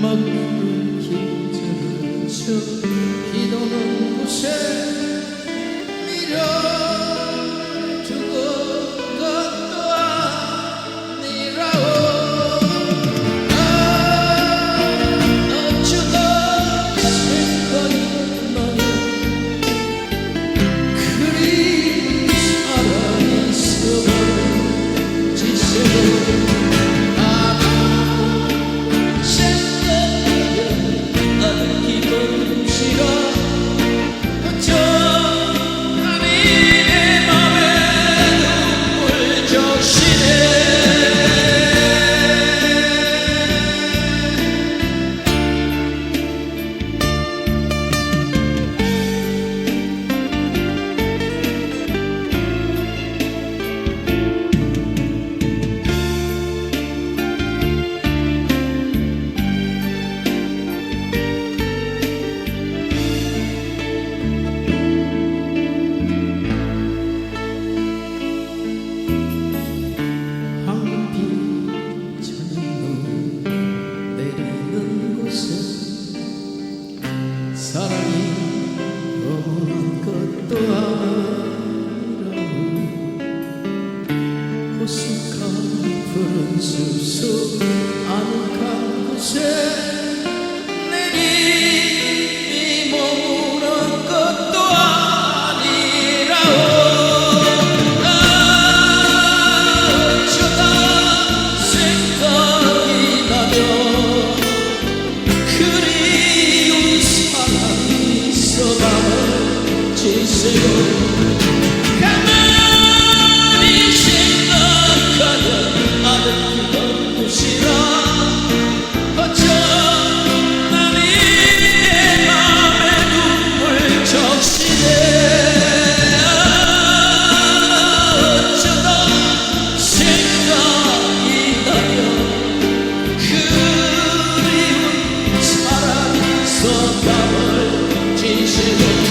먹는 기자로 아름다운 호숙한 푸른 숲속 아늑한 곳에 to the